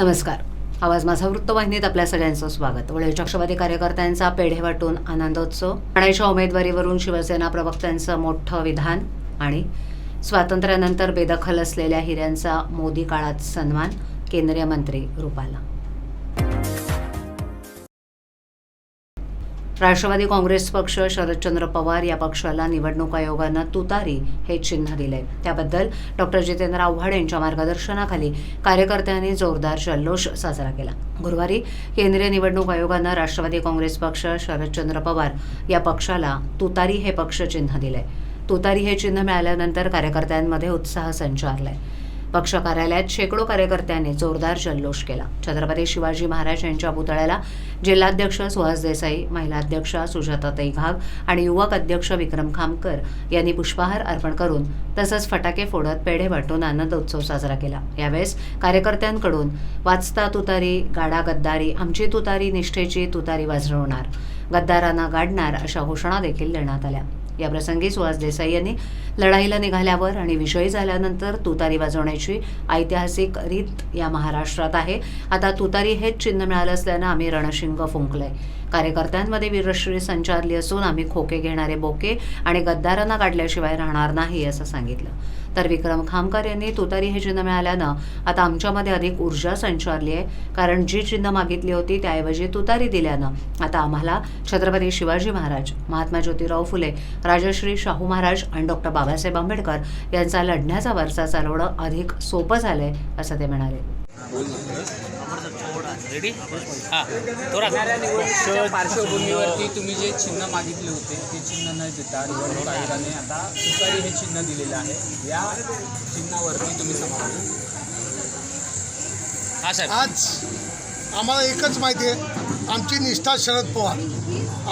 नमस्कार. आवाज माझा वृत्तवाहिनीत आपल्या सगळ्यांचं स्वागत. वडील कार्यकर्त्यांचा पेढे वाटून आनंदोत्सव. ठाण्याच्या उमेदवारीवरून शिवसेना प्रवक्त्यांचं मोठं विधान आणि स्वातंत्र्यानंतर बेदखल असलेल्या हिऱ्यांचा मोदी काळात सन्मान केंद्रीय मंत्री रुपाला. राष्ट्रवादी काँग्रेस पक्ष शरदचंद्र पवार या पक्षाला निवडणूक आयोगानं तुतारी हे चिन्ह दिले त्याबद्दल डॉक्टर जितेंद्र आव्हाड यांच्या मार्गदर्शनाखाली कार्यकर्त्यांनी जोरदार जल्लोष साजरा केला. गुरुवारी केंद्रीय निवडणूक आयोगानं राष्ट्रवादी काँग्रेस पक्ष शरदचंद्र पवार या पक्षाला तुतारी हे पक्ष चिन्ह दिले तुतारी हे चिन्ह मिळाल्यानंतर कार्यकर्त्यांमध्ये उत्साह संचारलाय. पक्ष कार्यालयात शेकडो कार्यकर्त्यांनी जोरदार जल्लोष केला. छत्रपती शिवाजी महाराज यांच्या पुतळ्याला जिल्हाध्यक्ष सुहास देसाई महिला अध्यक्ष सुजाताताई घाग आणि युवक अध्यक्ष विक्रम खामकर यांनी पुष्पहार अर्पण करून तसंच फटाके फोडत पेढे वाटून आनंद उत्सव साजरा केला. यावेळेस कार्यकर्त्यांकडून वाचता तुतारी गाडा गद्दारी आमची तुतारी निष्ठेची तुतारी वाजवणार गद्दारांना गाडणार अशा घोषणा देखील देण्यात आल्या. याप्रसंगी सुहास देसाई यांनी लढाईला निघाल्यावर आणि विजयी झाल्यानंतर तुतारी वाजवण्याची ऐतिहासिक रीत या महाराष्ट्रात आहे. आता तुतारी हेच चिन्ह मिळालं असल्यानं आम्ही रणशिंग फुंकलंय. कार्यकर्त्यांमध्ये वीरश्री संचारली असून आम्ही खोके घेणारे बोके आणि गद्दारांना काढल्याशिवाय राहणार नाही असं सांगितलं. तर विक्रम खामकर यांनी तुतारी हे चिन्ह मिळाल्यानं आता आमच्यामध्ये अधिक ऊर्जा संचारली आहे. कारण जी चिन्ह मागितली होती त्याऐवजी तुतारी दिल्यानं आता आम्हाला छत्रपती शिवाजी महाराज महात्मा ज्योतिराव फुले राजश्री शाहू महाराज आणि डॉक्टर बाबासाहेब आंबेडकर यांचा लढण्याचा वारसा चालवणं अधिक सोपं झालंय असं ते म्हणाले. रेडी हां. थोडा पार्श्वभूमीवरती तुम्ही जे चिन्ह मागितले होते ते चिन्ह न देता निवडणूक आयोगाने आता तुतारी हे चिन्ह दिलेलं आहे. या चिन्हावरती तुम्ही समाधान हां साहेब. आज आम्हाला एकच माहिती आहे. आमची निष्ठा शरद पवार.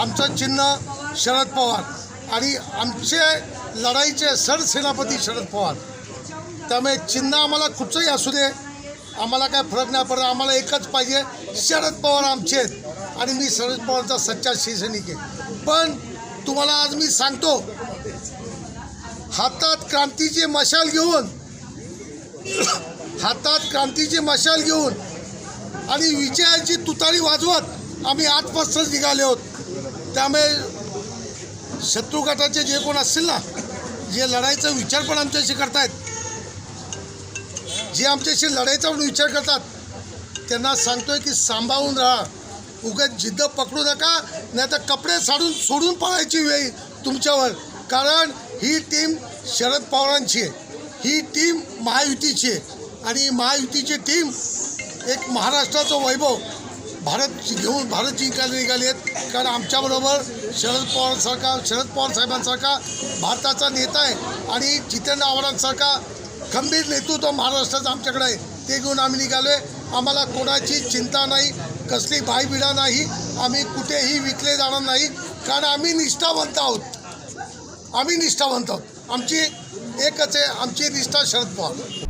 आमचं चिन्ह शरद पवार. आणि आमचे लढाईचे सरसेनापती शरद पवार. त्यामुळे चिन्ह आम्हाला कुठचंही असू दे. आम्हाला काय फरक नाही पडत आम्हाला एकच पाहिजे शरद पवार आमचे. आहेत आणि मी शरद पवारचा सच्चा शिवसैनिक आहे. पण तुम्हाला आज मी सांगतो हातात क्रांतीची मशाल घेऊन हातात क्रांतीची मशाल घेऊन आणि विजयाची तुतारी वाजवत आम्ही आजपासूनच निघाले आहोत. त्यामुळे शत्रू गटाचे जे कोण असतील ना जे लढाईचा विचार पण आमच्याशी करतायत जे आमच्याशी लढाईचा म्हणून विचार करतात त्यांना सांगतोय की सांभाळून राहा. उगाच जिद्द पकडू नका नाही तर कपडे साडून सोडून पळायची वेळ तुमच्यावर. कारण ही टीम शरद पवारांची आहे. ही टीम महायुतीची आहे. आणि महायुतीची टीम एक महाराष्ट्राचं वैभव. भारत घेऊन भारत जिंकायला निघाले आहेत. कारण आमच्याबरोबर शरद पवारसारखा शरद पवार साहेबांसारखा भारताचा नेता आहे. आणि जितेंद्र आव्हाडांसारखा खंबीर नेतृत्व महाराष्ट्राचं आमच्याकडे आहे. ते घेऊन आम्ही निघालो आहे आम्हाला कोणाची चिंता नाही कसली भाईबिडा नाही. आम्ही कुठेही विकले जाणार नाही. कारण आम्ही निष्ठावंत आहोत. आम्ही निष्ठावंत आहोत. आमची एकच आहे आमची निष्ठा शरद पवार.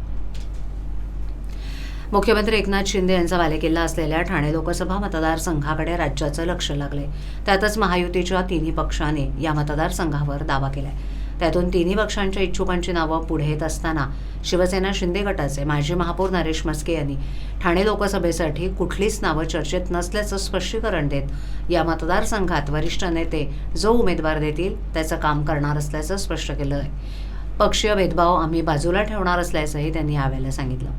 मुख्यमंत्री एकनाथ शिंदे यांचा बालेकिल्ला असलेल्या ठाणे लोकसभा मतदारसंघाकडे राज्याचं लक्ष लागले त्यातच महायुतीच्या तिन्ही पक्षाने या मतदारसंघावर दावा केला आहे त्यातून तिन्ही पक्षांच्या इच्छुकांची नावं पुढे येत असताना शिवसेना शिंदे गटाचे माजी महापौर नरेश मस्के यांनी ठाणे लोकसभेसाठी कुठलीच नावं चर्चेत नसल्याचं स्पष्टीकरण देत या मतदारसंघात वरिष्ठ नेते जो उमेदवार देतील त्याचं काम करणार असल्याचं स्पष्ट केलं आहे पक्षीय भेदभाव आम्ही बाजूला ठेवणार असल्याचंही त्यांनी यावेळेला सांगितलं.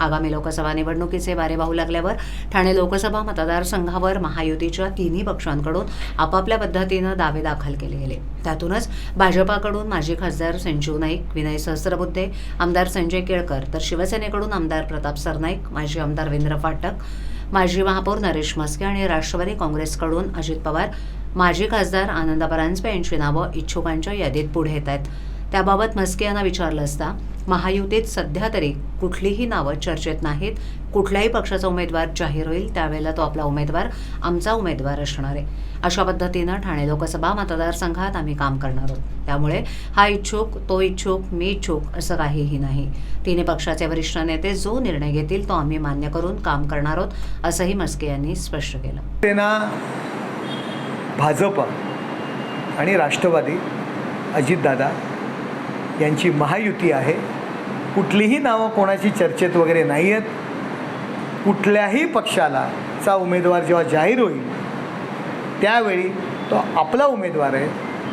आगामी लोकसभा निवडणुकीचे वारे वाहू लागल्यावर ठाणे लोकसभा मतदारसंघावर महायुतीच्या तिन्ही पक्षांकडून आपापल्या पद्धतीनं दावे दाखल केले गेले. त्यातूनच भाजपाकडून माजी खासदार संजीव नाईक विनय सहस्रबुद्धे आमदार संजय केळकर तर शिवसेनेकडून आमदार प्रताप सरनाईक माजी आमदार रवींद्र फाटक माजी महापौर नरेश म्हस्के आणि राष्ट्रवादी काँग्रेसकडून अजित पवार माजी खासदार आनंद परांजपे यांची नावं इच्छुकांच्या यादीत पुढे येत आहेत. त्याबाबत म्हस्के यांना विचारलं असता महायुतीत सध्या तरी कुठलीही नावं चर्चेत नाहीत कुठल्याही पक्षाचा उमेदवार जाहीर होईल त्यावेळेला तो आपला उमेदवार आमचा उमेदवार असणार आहे. अशा पद्धतीनं ठाणे लोकसभा मतदारसंघात आम्ही काम करणार आहोत. त्यामुळे हा इच्छुक तो इच्छुक मी इच्छुक असं काहीही नाही. तिन्ही पक्षाचे वरिष्ठ नेते जो निर्णय घेतील तो आम्ही मान्य करून काम करणार आहोत असंही मस्के यांनी स्पष्ट केलं. सेना भाजप आणि राष्ट्रवादी अजितदादा यांची महायुती आहे. कुठलीही नावं कोणाची चर्चेत वगैरे नाही आहेत कुठल्याही पक्षाला चा उमेदवार जेव्हा जाहीर होईल त्यावेळी तो आपला उमेदवार आहे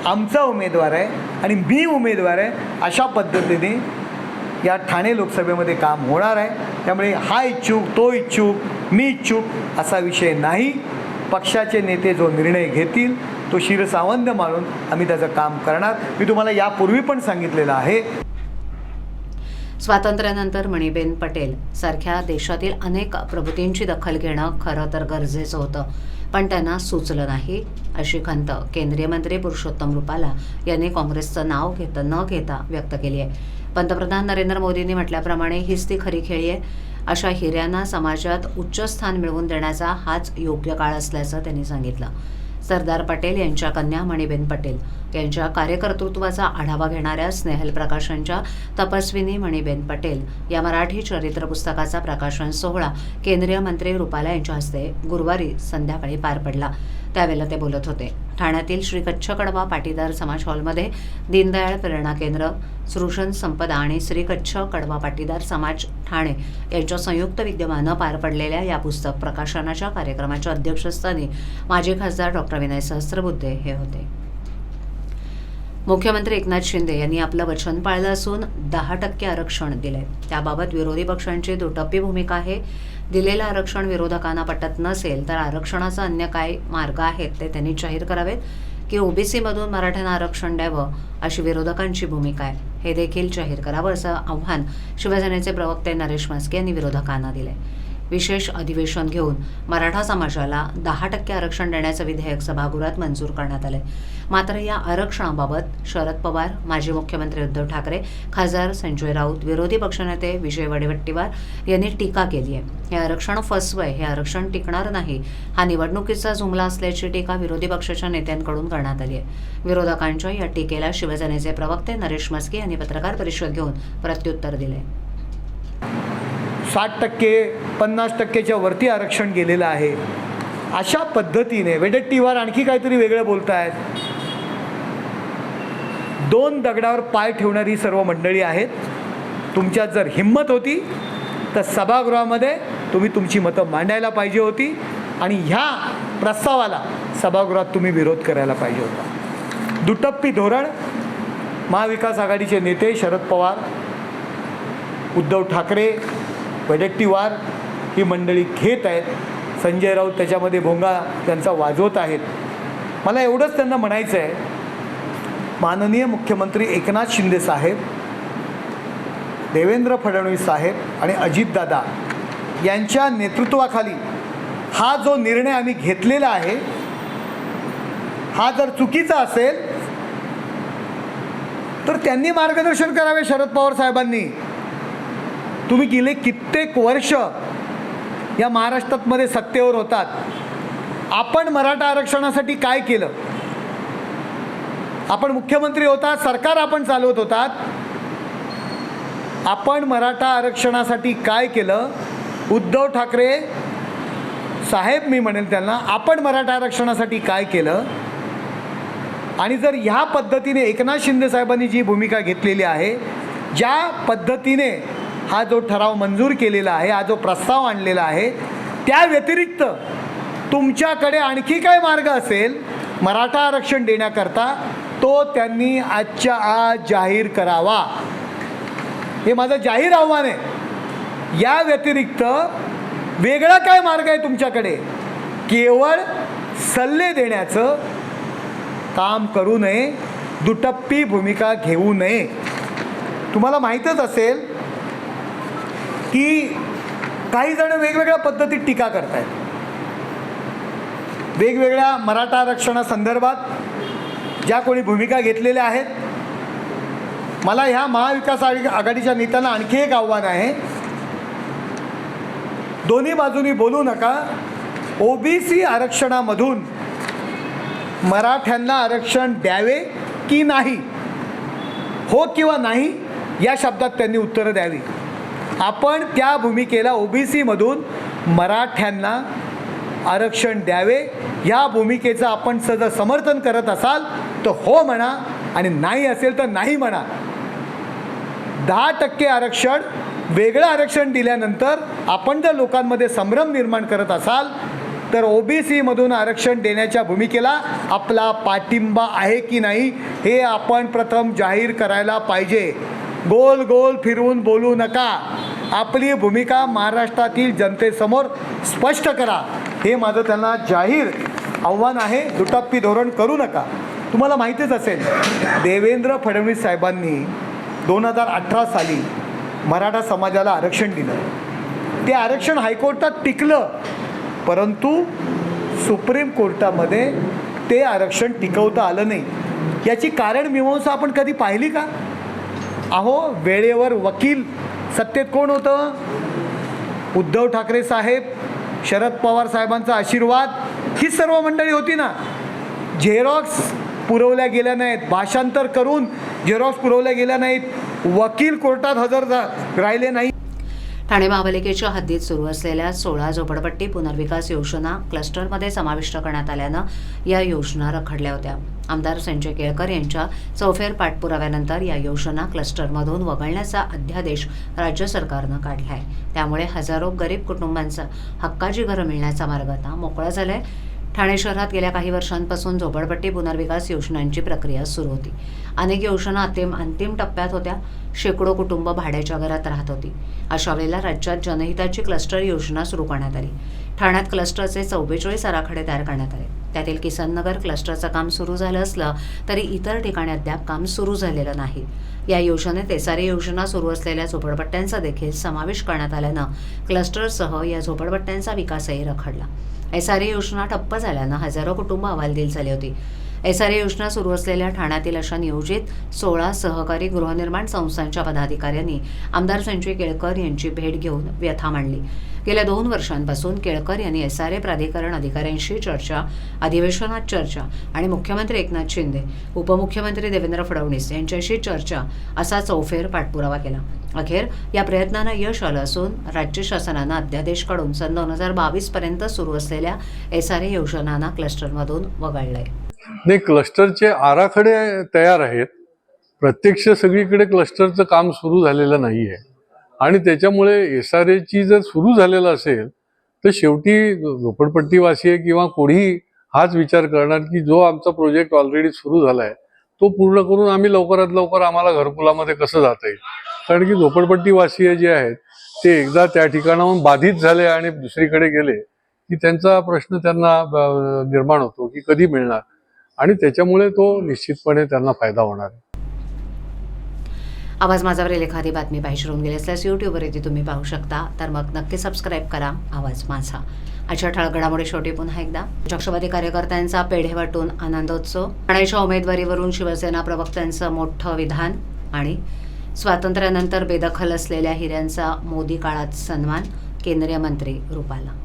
आमचा उमेदवार आहे आणि मी उमेदवार आहे अशा पद्धतीने या ठाणे लोकसभेमध्ये काम होणार आहे. त्यामुळे हा इच्छुक तो इच्छुक मी इच्छुक असा विषय नाही. पक्षाचे नेते जो निर्णय घेतील तो शिरसावंद मानून आम्ही त्याचं काम करणार. मी तुम्हाला यापूर्वी पण सांगितलेलं आहे. स्वातंत्र्यानंतर मणिबेन पटेल सारख्या देशातील अनेक प्रभूतींची दखल घेणं खरं तर गरजेचं होतं. पण त्यांना सुचलं नाही. अशी खंत केंद्रीय मंत्री पुरुषोत्तम रुपाला यांनी काँग्रेसचं नाव घेत न घेता व्यक्त केली आहे. पंतप्रधान नरेंद्र मोदींनी म्हटल्याप्रमाणे हीच ती खरी खेळी आहे. अशा हिऱ्यांना समाजात उच्च स्थान मिळवून देण्याचा हाच योग्य काळ असल्याचं त्यांनी सांगितलं. सरदार पटेल यांच्या कन्या मणिबेन पटेल. यांच्या कार्यकर्तृत्वाचा आढावा घेणाऱ्या स्नेहल प्रकाशनच्या तपस्विनी मणिबेन पटेल या मराठी चरित्र पुस्तकाचा प्रकाशन सोहळा केंद्रीय मंत्री रुपाला यांच्या हस्ते गुरुवारी संध्याकाळी पार पडला. त्यावेळेला ते बोलत होते. ठाण्यातील श्री कच्छ कडवा पाटीदार समाज हॉलमध्ये दीनदयाळ प्रेरणा केंद्र सृषण संपदा आणि श्री कच्छ कडवा पाटीदार समाज ठाणे यांच्या संयुक्त विद्यमानं पार पडलेल्या या पुस्तक प्रकाशनाच्या कार्यक्रमाच्या अध्यक्षस्थानी माजी खासदार डॉक्टर विनय सहस्त्रबुद्धे हे होते. मुख्यमंत्री एकनाथ शिंदे यांनी आपलं वचन पाळलं असून दहा टक्के आरक्षण दिलंय. त्याबाबत विरोधी पक्षांची दुटप्पी भूमिका आहे. दिलेलं आरक्षण विरोधकांना पटत नसेल तर आरक्षणाचा अन्य काय मार्ग आहेत ते त्यांनी जाहीर करावेत की ओबीसीमधून मराठ्यांना आरक्षण द्यावं अशी विरोधकांची भूमिका आहे. हे देखील जाहीर करावं असं आव्हान शिवसेनेचे प्रवक्ते नरेश म्हस्के यांनी विरोधकांना दिले विशेष अधिवेशन घेऊन मराठा समाजाला दहा टक्के आरक्षण देण्याचं विधेयक सभागृहात मंजूर करण्यात आलंय मात्र या आरक्षणाबाबत शरद पवार माजी मुख्यमंत्री उद्धव ठाकरे खासदार संजय राऊत विरोधी पक्षनेते विजय वडेवट्टीवार यांनी टीका केली आहे. हे आरक्षण फसवय हे आरक्षण टिकणार नाही हा निवडणुकीचा जुमला असल्याची टीका विरोधी पक्षाच्या नेत्यांकडून करण्यात आली आहे. विरोधकांच्या या टीकेला शिवसेनेचे प्रवक्ते नरेश मस्के यांनी पत्रकार परिषद घेऊन प्रत्युत्तर दिले साठ टक्के पन्नास टक्केच्या वरती आरक्षण गेलेलं आहे. अशा पद्धतीने वेडेट्टीवार आणखी काहीतरी वेगळं बोलत आहेत दोन दगडावर पाय ठेवणारी सर्व मंडळी आहेत. तुमच्यात जर हिंमत होती तर सभागृहामध्ये तुम्ही तुमची मतं मांडायला पाहिजे होती आणि ह्या प्रस्तावाला सभागृहात तुम्ही विरोध करायला पाहिजे होता. दुटप्पी धोरण महाविकास आघाडीचे नेते शरद पवार उद्धव ठाकरे वडेट्टीवार ही मंडळी घेत आहेत. संजय राऊत त्याच्यामध्ये भोंगा त्यांचा वाजवत आहेत. मला एवढंच त्यांना म्हणायचं आहे. माननीय मुख्यमंत्री एकनाथ शिंदे साहेब देवेंद्र फडणवीस साहेब आणि अजितदादा यांच्या नेतृत्वाखाली हा जो निर्णय आम्ही घेतलेला आहे हा जर चुकीचा असेल तर त्यांनी मार्गदर्शन करावे शरद पवार साहेबांनी. तुम्ही गेले कित्येक वर्ष या महाराष्ट्रातमध्ये सत्तेवर होतात. आपण मराठा आरक्षणासाठी काय केलं? आपण मुख्यमंत्री होता सरकार आपण चालवत होतात. आपण मराठा आरक्षणासाठी काय केलं? उद्धव ठाकरे साहेब मी म्हणेल त्यांना आपण मराठा आरक्षणासाठी काय केलं? आणि जर ह्या पद्धतीने एकनाथ शिंदे साहेबांनी जी भूमिका घेतलेली आहे ज्या पद्धतीने हा जो ठराव मंजूर केलेला आहे हा जो प्रस्ताव आणलेला आहे त्या व्यतिरिक्त तुमच्याकडे आणखी काय मार्ग असेल मराठा आरक्षण देण्याकरता तो त्यांनी आजच्या आज जाहीर करावा. हे माझं जाहीर आव्हान आहे. या व्यतिरिक्त वेगळा काय मार्ग आहे तुमच्याकडे? केवळ सल्ले देण्याचं काम करू नये दुटप्पी भूमिका घेऊ नये. तुम्हाला माहीतच असेल की काही जण वेगवेगळ्या पद्धतीत टीका करत आहेत वेगवेगळ्या मराठा आरक्षणासंदर्भात ज्या कोणी भूमिका घेतलेल्या आहेत मला ह्या महाविकास आघाडीच्या नेत्यांना आणखी एक आव्हान आहे. दोन्ही बाजूनी बोलू नका. ओबीसी आरक्षणामधून मराठ्यांना आरक्षण द्यावे की नाही? हो किंवा नाही या शब्दात त्यांनी उत्तरं द्यावी. आपण त्या भूमिकेला ओबीसीमधून मराठ्यांना आरक्षण द्यावे. या भूमिकेचं आपण सजं समर्थन करत असाल तर हो म्हणा आणि नाही असेल तर नाही म्हणा. दहा टक्के आरक्षण वेगळं आरक्षण दिल्यानंतर आपण जर लोकांमध्ये संभ्रम निर्माण करत असाल तर ओबीसीमधून आरक्षण देण्याच्या भूमिकेला आपला पाठिंबा आहे की नाही हे आपण प्रथम जाहीर करायला पाहिजे. गोल गोल फिरवून बोलू नका. आपली भूमिका महाराष्ट्रातील जनतेसमोर स्पष्ट करा. हे माझं त्यांना जाहीर आव्हान आहे. दुटप्पी धोरण करू नका. तुम्हाला माहितीच असेल देवेंद्र फडणवीस साहेबांनी दोन हजार अठरा साली मराठा समाजाला आरक्षण दिलं. ते आरक्षण हायकोर्टात टिकलं परंतु सुप्रीम कोर्टामध्ये ते आरक्षण टिकवता आलं नाही. याची कारण मीमांसा आपण कधी पाहिली का? अहो वेळेवर वकील सत्तेत कोण होतं? उद्धव ठाकरे साहेब शरद पवार साहेबांचा आशीर्वाद ही सर्व मंडळी होती ना. झेरॉक्स पुरवल्या गेल्या नाहीत. भाषांतर करून झेरॉक्स पुरवल्या गेल्या नाहीत. वकील कोर्टात हजर राहिले नाही. ठाणे महापालिकेच्या हद्दीत सुरू असलेल्या सोळा झोपडपट्टी पुनर्विकास योजना क्लस्टरमध्ये समाविष्ट करण्यात आल्यानं या योजना रखडल्या होत्या. आमदार संजय केळकर यांच्या चौफेर पाठपुराव्यानंतर या योजना क्लस्टरमधून वगळण्याचा अध्यादेश राज्य सरकारनं काढला आहे त्यामुळे हजारो गरीब कुटुंबांचा हक्काची घरं मिळण्याचा मार्ग आता मोकळा झाला आहे ठाणे शहरात गेल्या काही वर्षांपासून झोपडपट्टी पुनर्विकास योजनांची प्रक्रिया सुरू होती. अनेक योजना अंतिम अंतिम टप्प्यात होत्या. शेकडो कुटुंब भाड्याच्या घरात राहत होती. अशा वेळेला राज्यात जनहिताची क्लस्टर योजना सुरू करण्यात आली. ठाण्यात क्लस्टरचे चौवेचाळीस आराखडे तयार करण्यात आले. त्यातील किसननगर क्लस्टरचं काम सुरू झालं असलं तरी इतर ठिकाणी अद्याप काम सुरू झालेलं नाही. या योजनेत एसआरए योजना सुरू असलेल्या झोपडपट्ट्यांचा देखील समावेश करण्यात आल्यानं क्लस्टरसह या झोपडपट्ट्यांचा विकासही रखडला. एसआरए योजना ठप्प झाल्यानं हजारो कुटुंब हवालदिल झाली होती. ए योजना सुरू असलेल्या ठाण्यातील अशा नियोजित सोळा सहकारी गृहनिर्माण संस्थांच्या पदाधिकाऱ्यांनी आमदार संजय केळकर यांची भेट घेऊन व्यथा मांडली. गेल्या दोन वर्षांपासून केळकर यांनी एसआरए प्राधिकरण अधिकाऱ्यांशी चर्चा अधिवेशनात चर्चा आणि मुख्यमंत्री एकनाथ शिंदे उपमुख्यमंत्री देवेंद्र फडणवीस यांच्याशी चर्चा असा चौफेर पाठपुरावा केला. अखेर या प्रयत्नांना यश आलं असून राज्य शासनानं अध्यादेश काढून सन दोन हजार बावीस पर्यंत सुरू असलेल्या एसआरए योजनांना क्लस्टरमधून वगळलंय. नाही क्लस्टरचे आराखडे तयार आहेत. प्रत्यक्ष सगळीकडे क्लस्टरचं काम सुरू झालेलं नाही आहे आणि त्याच्यामुळे एस आर एची जर सुरू झालेलं असेल तर शेवटी झोपडपट्टीवासी किंवा कोणीही हाच विचार करणार की जो आमचा प्रोजेक्ट ऑलरेडी सुरू झाला आहे तो पूर्ण करून आम्ही लवकरात लवकर आम्हाला घरकुलामध्ये कसं जाता येईल? कारण की झोपडपट्टीवासीय जे आहेत ते एकदा त्या ठिकाणाहून बाधित झाले आणि दुसरीकडे गेले की त्यांचा प्रश्न त्यांना निर्माण होतो की कधी मिळणार? आणि त्याच्यामुळे तो निश्चितपणे त्यांना फायदा होणार आहे. आवाज माझावरील एखादी बातमी पाहिजे होऊन गेली असल्यास यूट्यूबवर येथे तुम्ही पाहू शकता. तर मग नक्की सबस्क्राईब करा. आवाज माझा. अशा ठळगडामुळे शेवटी पुन्हा एकदा. पक्षपाती कार्यकर्त्यांचा पेढे वाटून आनंदोत्सव. ठाण्याच्या उमेदवारीवरून शिवसेना प्रवक्त्यांचं मोठं विधान आणि स्वातंत्र्यानंतर बेदखल असलेल्या हिऱ्यांचा मोदी काळात सन्मान. केंद्रीय मंत्री रुपाला.